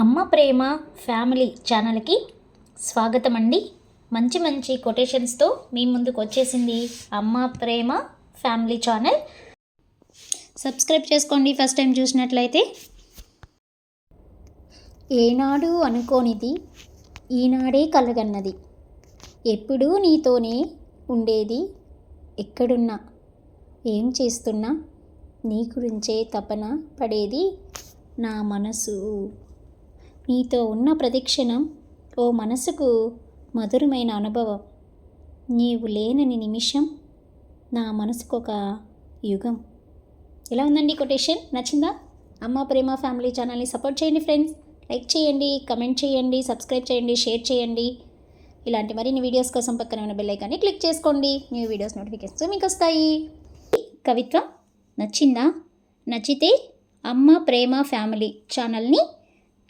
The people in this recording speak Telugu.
అమ్మ ప్రేమ ఫ్యామిలీ ఛానల్కి స్వాగతం అండి మంచి మంచి కొటేషన్స్తో మీ ముందుకు వచ్చేసింది Amma Prema family channel. Subscribe చేసుకోండి ఫస్ట్ టైం చూసినట్లయితే. ఏనాడు అనుకోనిది ఈనాడే కలగన్నది. ఎప్పుడూ నీతోనే ఉండేది ఎక్కడున్నా ఏం చేస్తున్నా నీ గురించే తపన పడేది నా మనసు. నీతో ఉన్న ప్రతిక్షణం ఓ మనసుకు మధురమైన అనుభవం. నీవు లేనని నిమిషం నా మనసుకు ఒక యుగం. ఎలా ఉందండి కొటేషన్? నచ్చిందా? అమ్మ ప్రేమ ఫ్యామిలీ ఛానల్ని సపోర్ట్ చేయండి ఫ్రెండ్స్. లైక్ చేయండి కమెంట్ చేయండి సబ్స్క్రైబ్ చేయండి షేర్ చేయండి. ఇలాంటి మరిన్ని వీడియోస్ కోసం పక్కన ఉన్న బెల్ ఐకాన్ని క్లిక్ చేసుకోండి. న్యూ వీడియోస్ నోటిఫికేషన్స్ మీకు వస్తాయి కవిత్వం నచ్చిందా? నచ్చితే అమ్మ ప్రేమ ఫ్యామిలీ ఛానల్ని